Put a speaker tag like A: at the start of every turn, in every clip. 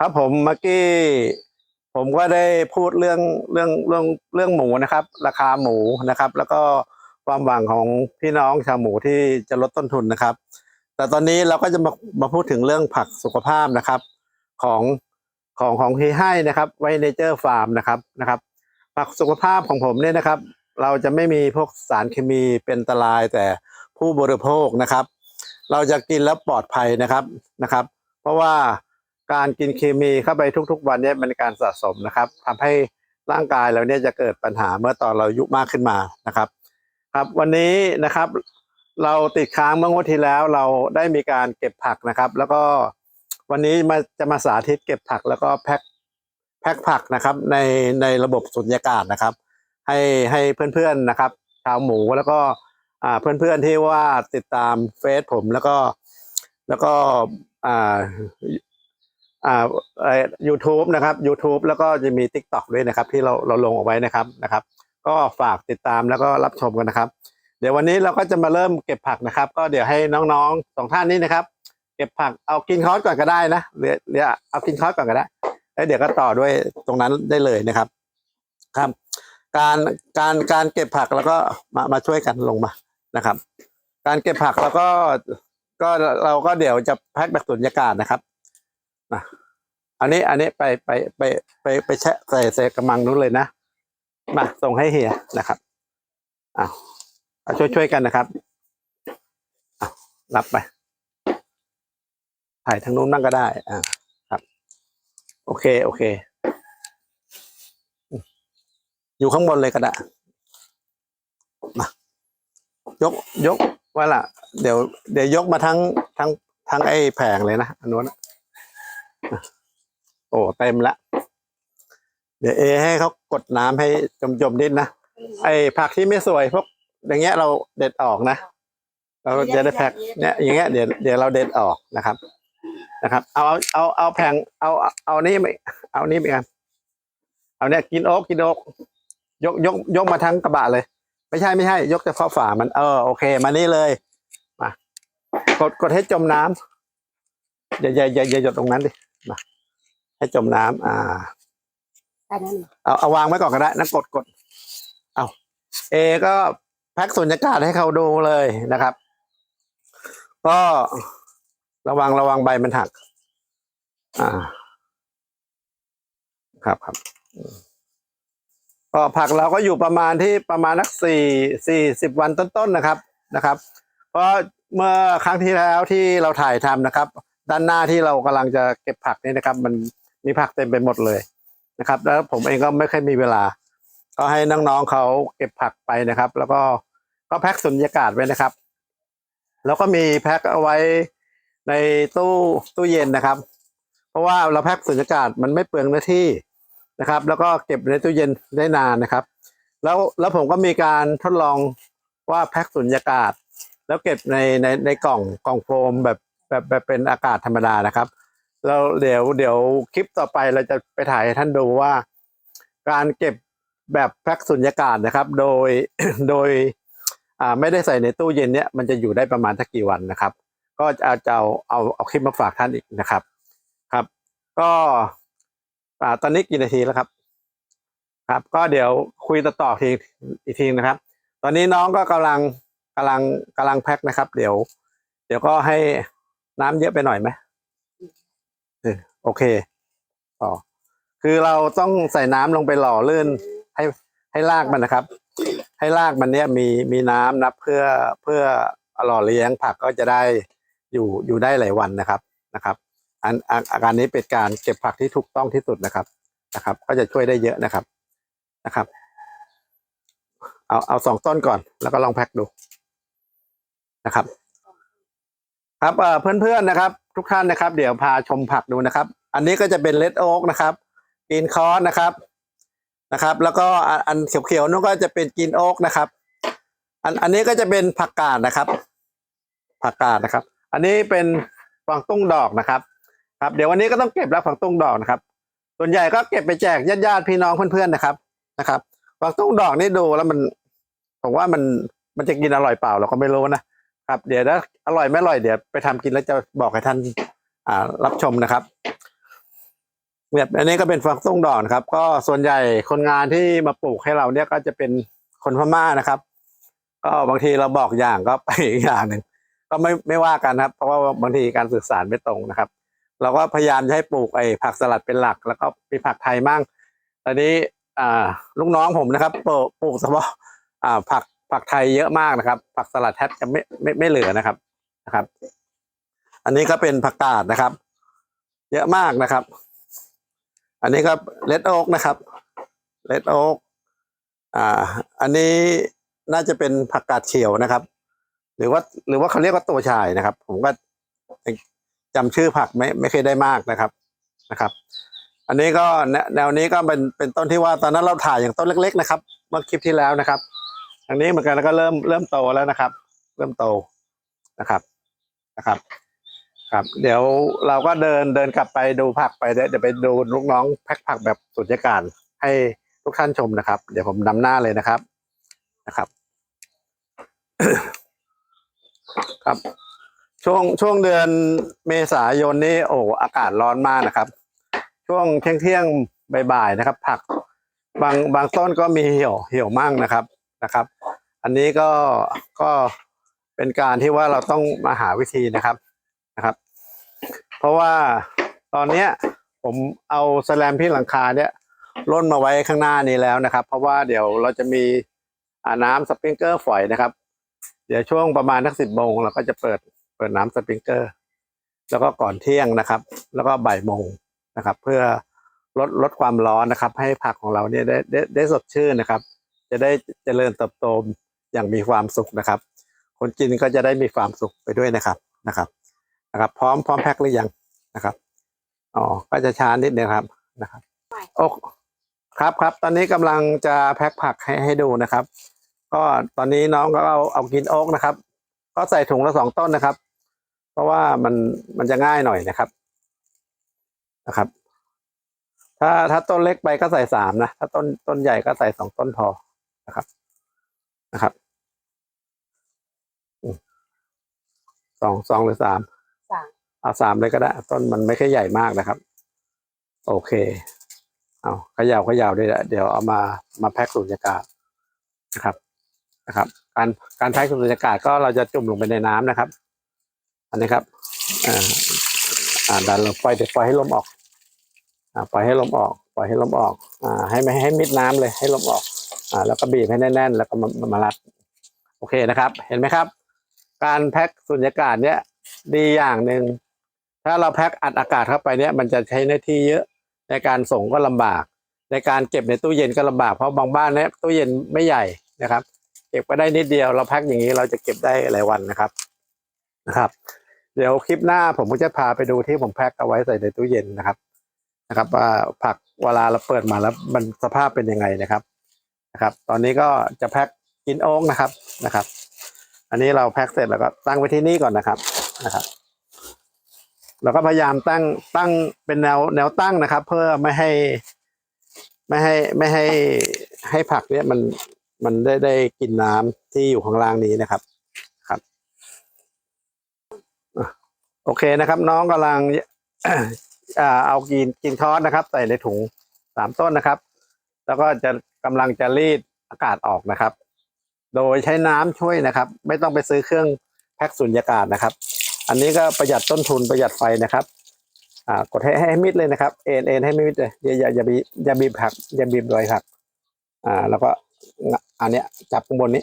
A: ครับผมเมื่อกี้ผมก็ได้พูดเรื่องเรื่องเรื่องเรื่องหมูนะครับ ราคาหมูนะครับ แล้วก็ความหวังของพี่น้องชาวหมูที่จะลดต้นทุนนะครับ แต่ตอนนี้เราก็จะมามาพูดถึงเรื่องผักสุขภาพนะครับ ของของของที่ให้นะครับไวเนเจอร์ฟาร์มนะครับนะครับ ผักสุขภาพของผมเนี่ยนะครับ เราจะไม่มีพวกสารเคมีเป็นอันตรายแต่ผู้บริโภคนะครับ เราจะกินแล้วปลอดภัยนะครับนะครับ เพราะว่า การกินเคมีเข้าไปทุก ๆ วันเนี่ยมันการสะสมนะครับทำให้ร่างกายเราเนี่ยจะเกิดปัญหาเมื่อตอนเราอายุมากขึ้นมานะครับ ครับวันนี้นะครับ เราติดค้างเมื่องวดที่แล้วเราได้มีการเก็บผักนะครับ แล้วก็วันนี้มาจะมาสาธิตเก็บผักแล้วก็แพ็คแพ็คผักนะครับในในระบบสุญญากาศนะครับ ให้ให้เพื่อนๆนะครับ ชาวหมูแล้วก็อ่าเพื่อนๆที่ว่าติดตามเฟซผมแล้วก็แล้วก็ อ่าอ่ยูทูบนะครับ YouTube แล้วก็จะมี Tik t o อกด้วยนะครับ ที่เราเราลงเอาไว้นะครับนะครับ ก็ฝากติดตามแล้วก็รับชมกันนะครับ เดี๋ยววันนี้เราก็จะมาเริ่มเก็บผักนะครับ ก็เดี๋ยวให้น้องๆสองท่านนี้นะครับ เก็บผักเอากินคอร์สก่อนก็ได้นะหรือหรือเอากินคอร์สก่อนก็ได้แล้วเดี๋ยวก็ต่อด้วยตรงนั้นได้เลยนะครับ ครับ การการการเก็บผักแล้วก็มามาช่วยกันลงมานะครับ การเก็บผักแล้วก็ก็เราก็เดี๋ยวจะแพ็คแบบสุญญากาศนะครับ นะอันนี้อันนี้ไปไปไปไปไปแช่ใส่ใส่กระมังนู้นเลยนะมาส่งให้เฮียนะครับอ้าวเอาช่วยช่วยกันนะครับอ้าวรับไป ถ่ายทางนู้นบ้างก็ได้ อ่า ครับ โอเค โอเค อยู่ข้างบนเลยก็ได้มายก ยกว่าล่ะ เดี๋ยว เดี๋ยวยกมาทั้งทั้งทั้งไอ้แผงเลยนะ อันนู้นนะ โอ้เต็มละ เดี๋ยวเอให้เขากดน้ำให้จมจมๆนิดนะ ไอ้ผักที่ไม่สวยพวกอย่างเงี้ยเราเด็ดออกนะ เราจะได้แพ็คเนี่ยอย่างเงี้ยเดี๋ยวเดี๋ยวเราเด็ดออกนะครับ นะครับ เอาเอาเอาเอาแผงเอาเอานี่ไปเอานี่ไปกันเอาเนี่ยกินโอ๊กกินโอ๊กยกยกยกมาทั้งกระบะเลย ไม่ใช่ไม่ใช่ ยกเฉพาะฝามันเออโอเค มานี่เลยมากดกดให้จมน้ำอย่าอย่าอย่าอย่าหยดตรงนั้นดิ มาให้จมน้ำอ่า
B: อันนั้น
A: เอาเอาวางไว้ก่อนก็ได้นะกดกดเอาเอ ก็แพ็กสุญญากาศให้เขาดูเลยนะครับ ก็ระวังระวังใบมันหัก อ่า ครับครับก็ผักเราก็อยู่ประมาณที่ประมาณนักสี่สี่สิบวันต้นๆนะครับนะครับ เพราะเมื่อครั้งที่แล้วที่เราถ่ายทำนะครับ ด้านหน้าที่เรากำลังจะเก็บผักนี่นะครับ มันมีผักเต็มไปหมดเลยนะครับ แล้วผมเองก็ไม่เคยมีเวลา ก็ให้น้องๆเขาเก็บผักไปนะครับ แล้วก็ก็แพ็คสุญญากาศไว้นะครับ แล้วก็มีแพ็คเอาไว้ในตู้ตู้เย็นนะครับ เพราะว่าเราแพ็คสุญญากาศมันไม่เปลืองเนื้อที่นะครับ แล้วก็เก็บในตู้เย็นได้นานนะครับ แล้วแล้วผมก็มีการทดลองว่าแพ็คสุญญากาศ แล้วเก็บในในในกล่องกล่องโฟมแบบ แบบแบบเป็นอากาศธรรมดานะครับแล้วเดี๋ยวเดี๋ยวคลิปต่อไปเราจะไปถ่ายให้ท่านดูว่า การเก็บแบบแพ็คสุญญากาศนะครับ โดยโดยไม่ได้ใส่ในตู้เย็นเนี้ยมันจะอยู่ได้ประมาณสักกี่วันนะครับ ก็จะจะเอาเอาเอาคลิปมาฝากท่านอีกนะครับครับ ก็ตอนนี้กี่นาทีแล้วครับ ครับ ก็เดี๋ยวคุยต่อต่อทีอีกทีนะครับ ตอนนี้น้องก็กำลังกำลังกำลังแพ็คนะครับ เดี๋ยว เดี๋ยวก็ให้ น้ำเยอะไปหน่อยไหมเออโอเคต่อคือเราต้องใส่น้ำลงไปหล่อลื่นให้ให้รากมันนะครับ ให้รากมันเนี้ยมีมีน้ำนะเพื่อเพื่อหล่อเลี้ยงผักก็จะได้อยู่อยู่ได้หลายวันนะครับนะครับ อันอาการนี้เป็นการเก็บผักที่ถูกต้องที่สุดนะครับนะครับ ก็จะช่วยได้เยอะนะครับนะครับ เอาเอาสองต้นก่อน แล้วก็ลองแพ็คดูนะครับ ครับเพื่อนๆนะครับ ทุกท่านนะครับ เดี๋ยวพาชมผักดูนะครับ อันนี้ก็จะเป็นเลดโอ๊กนะครับกินคอสนะครับนะครับ แล้วก็อันเขียวๆนั่นก็จะเป็นกินโอ๊กนะครับ อันอันนี้ก็จะเป็นผักกาดนะครับ ผักกาดนะครับ อันนี้เป็นฟางตุ้งดอกนะครับ ครับ เดี๋ยววันนี้ก็ต้องเก็บแล้วฝังตุ้งดอกนะครับ ส่วนใหญ่ก็เก็บไปแจกญาติญาติๆพี่น้องเพื่อนๆนะครับนะครับฝังตุ้งดอกนี่ดูแล้วมันผมว่ามันมันจะกินอร่อยเปล่าเราก็ไม่รู้นะ ครับเดี๋ยวถ้าอร่อยไม่อร่อยเดี๋ยวไปทำกินแล้วจะบอกให้ท่านอ่ารับชมนะครับแบบอันนี้ก็เป็นฟักตุ้งดอนครับ ก็ส่วนใหญ่คนงานที่มาปลูกให้เราเนี่ยก็จะเป็นคนพม่านะครับ ก็บางทีเราบอกอย่างก็ไปอีกอย่างหนึ่งก็ไม่ไม่ว่ากันครับ เพราะว่าบางทีการสื่อสารไม่ตรงนะครับ เราก็พยายามจะให้ปลูกไอ้ผักสลัดเป็นหลัก แล้วก็มีผักไทยมั่งตอนนี้ อ่า ลูกน้องผมนะครับปลูกปลูกเฉพาะอ่าผัก ผักไทยเยอะมากนะครับ ผักสลัดแทบจะไม่ไม่ไม่เหลือนะครับนะครับ อันนี้ก็เป็นผักกาดนะครับ เยอะมากนะครับ อันนี้ก็เลดโอ๊กนะครับเลดโอ๊กอ่า อันนี้น่าจะเป็นผักกาดเขียวนะครับ หรือว่าหรือว่าเขาเรียกว่าตัวชายนะครับ ผมก็จำชื่อผักไม่ไม่เคยได้มากนะครับนะครับ อันนี้ก็แนวนี้ก็เป็นเป็นต้นที่ว่าตอนนั้นเราถ่ายอย่างต้นเล็ก ๆ นะครับ เมื่อคลิปที่แล้วนะครับ อันนี้เหมือนกันแล้วก็เริ่มเริ่มโตแล้วนะครับ เริ่มโตนะครับนะครับ ครับ เดี๋ยวเราก็เดินเดินกลับไปดูผักไปเดี๋ยวไปดูลูกน้องแพ็คผักแบบสุญญากาศให้ทุกท่านชมนะครับ เดี๋ยวผมนำหน้าเลยนะครับนะครับ ครับ ช่วงช่วงเดือนเมษายนนี่โอ้อากาศร้อนมากนะครับ ช่วงเที่ยงเที่ยงบ่ายๆนะครับ ผักบางบางต้นก็มีเหี่ยวเหี่ยวมั่งนะครับ นะครับ อันนี้ก็ก็เป็นการที่ว่าเราต้องมาหาวิธีนะครับนะครับ เพราะว่าตอนเนี้ยผมเอาแสแลมที่หลังคาเนี่ยล่นมาไว้ข้างหน้านี้แล้วนะครับ เพราะว่าเดี๋ยวเราจะมีน้ำสปริงเกอร์ฝอยนะครับ เดี๋ยวช่วงประมาณทักสิบโมงเราก็จะเปิดเปิดน้ำสปริงเกอร์ แล้วก็ก่อนเที่ยงนะครับ แล้วก็บ่ายโมงนะครับ เพื่อลดลดความร้อนนะครับ ให้ผักของเราเนี่ยได้ได้ได้สดชื่นนะครับ จะได้เจริญเติบโตอย่างมีความสุขนะครับ คนกินก็จะได้มีความสุขไปด้วยนะครับนะครับนะครับ พร้อมพร้อมแพ็คหรือยังนะครับอ๋อก็จะช้านิดนึงครับนะครับโอ้ครับครับ ตอนนี้กำลังจะแพ็คผักให้ให้ดูนะครับ ก็ตอนนี้น้องก็เอาเอากินโอ๊กนะครับ ก็ใส่ถุงละสองต้นนะครับ เพราะว่ามันมันจะง่ายหน่อยนะครับนะครับ ถ้าถ้าต้นเล็กไปก็ใส่สามนะ ถ้าต้นต้นใหญ่ก็ใส่สองต้นพอ นะครับนะครับอืมสองสองหรือสาม
B: สาม
A: เอาสามเลยก็ได้ ต้นมันไม่ค่อยใหญ่มากนะครับ โอเค เอาเขย่าเขย่าด้วยนะเดี๋ยวเอามามาแพ็คสุญญากาศนะครับนะครับ การการแพ็คสุญญากาศก็เราจะจุ่มลงไปในน้ำนะครับ อันนี้ครับอ่าอ่าดันลงปล่อยเดี๋ยวปล่อยให้ลมออกอ่าปล่อยให้ลมออก ปล่อยให้ลมออกอ่าให้ไม่ให้มิดน้ำเลยให้ลมออก อ่าแล้วก็บีบให้แน่น ๆ แล้วก็มามารัด โอเคนะครับ เห็นไหมครับ การแพ็คสุญญากาศเนี่ยดีอย่างหนึ่งถ้าเราแพ็คอัดอากาศเข้าไปเนี่ยมันจะใช้หน้าที่เยอะในการส่งก็ลำบาก ในการเก็บในตู้เย็นก็ลำบากเพราะบางบ้านเนี่ยตู้เย็นไม่ใหญ่นะครับ เก็บก็ได้นิดเดียวเราแพ็คอย่างนี้เราจะเก็บได้หลายวันนะครับนะครับ เดี๋ยวคลิปหน้าผมก็จะพาไปดูที่ผมแพ็คเอาไว้ใส่ในตู้เย็นนะครับนะครับว่าผักเวลาเราเปิดมาแล้วมันสภาพเป็นยังไงนะครับ นะครับ ตอนนี้ก็จะแพ็คกินโอ๊กนะครับนะครับ อันนี้เราแพ็คเสร็จแล้วก็ตั้งไว้ที่นี่ก่อนนะครับนะครับเราก็พยายามตั้งตั้งเป็นแนวแนวตั้งนะครับ เพื่อไม่ให้ไม่ให้ไม่ให้ให้ผักเนี่ยมันมันได้ได้กินน้ำที่อยู่ข้างล่างนี้นะครับครับโอเคนะครับ น้องกำลังเอากินกินทอสนะครับ ใส่ในถุงสามต้นนะครับ แล้วก็จะ กำลังจะรีดอากาศออกนะครับ โดยใช้น้ำช่วยนะครับ ไม่ต้องไปซื้อเครื่องแพ็คสุญญากาศนะครับ อันนี้ก็ประหยัดต้นทุนประหยัดไฟนะครับอ่ากดให้ให้มิดเลยนะครับเอ็นเอ็นให้มิดเลยอย่าอย่าอย่าบีอย่าบีบผักอย่าบีบโดยผักอ่าแล้วก็อันเนี้ยจับข้างบนนี้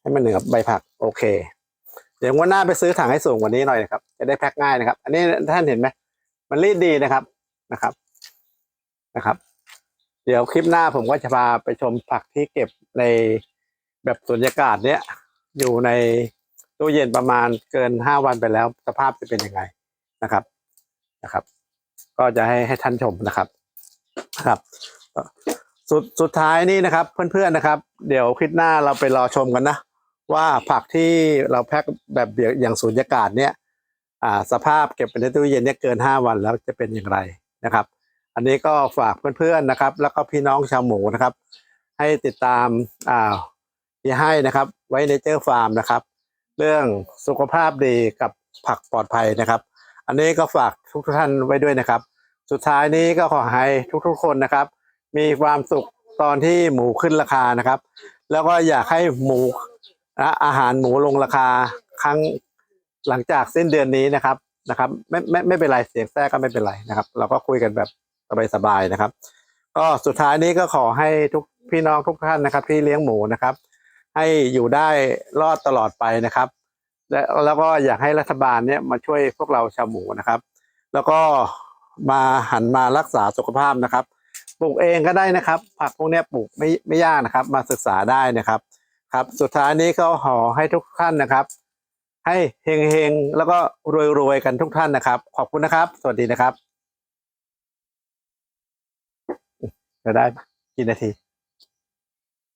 A: ให้มันเหนือใบผักโอเค เดี๋ยววันหน้าไปซื้อถังให้สูงกว่านี้หน่อยนะครับ จะได้แพ็คง่ายนะครับ อันนี้ท่านเห็นไหมมันรีดดีนะครับนะครับนะครับ เดี๋ยวคลิปหน้าผมก็จะพาไปชมผักที่เก็บในแบบสุญญากาศเนี้ยอยู่ในตู้เย็นประมาณเกินห้าวันไปแล้ว สภาพจะเป็นยังไงนะครับนะครับ ก็จะให้ให้ท่านชมนะครับครับ สุดสุดท้ายนี่นะครับ เพื่อนๆนะครับ เดี๋ยวคลิปหน้าเราไปรอชมกันนะ ว่าผักที่เราแพ็คแบบเดียวอย่างสูญญากาศเนี่ยอ่าสภาพเก็บไปในตู้เย็นเนี่ยเกินห้าวันแล้วจะเป็นอย่างไรนะครับ อันนี้ก็ฝากเพื่อนๆนะครับ แล้วก็พี่น้องชาวหมูนะครับ ให้ติดตามอ่าที่ให้นะครับไว้ในเจอฟาร์มนะครับ เรื่องสุขภาพดีกับผักปลอดภัยนะครับ อันนี้ก็ฝากทุกท่านไว้ด้วยนะครับ สุดท้ายนี้ก็ขอให้ทุกๆคนนะครับ มีความสุขตอนที่หมูขึ้นราคานะครับ แล้วก็อยากให้หมูนะอาหารหมูลงราคาครั้งหลังจากสิ้นเดือนนี้นะครับนะครับ ไม่ไม่ไม่เป็นไรเสียงแทรกก็ไม่เป็นไรนะครับ เราก็คุยกันแบบ สบายๆนะครับ ก็สุดท้ายนี้ก็ขอให้ทุกพี่น้องทุกท่านนะครับ ที่เลี้ยงหมูนะครับ ให้อยู่ได้รอดตลอดไปนะครับ และแล้วก็อยากให้รัฐบาลเนี่ยมาช่วยพวกเราชาวหมูนะครับ แล้วก็มาหันมารักษาสุขภาพนะครับ ปลูกเองก็ได้นะครับ ผักพวกนี้ปลูกไม่ไม่ยากนะครับ มาศึกษาได้นะครับ ครับ สุดท้ายนี้ก็ขอให้ทุกท่านนะครับ ให้เฮงๆแล้วก็รวยๆกันทุกท่านนะครับ ขอบคุณนะครับ สวัสดีนะครับ จะได้กี่นาที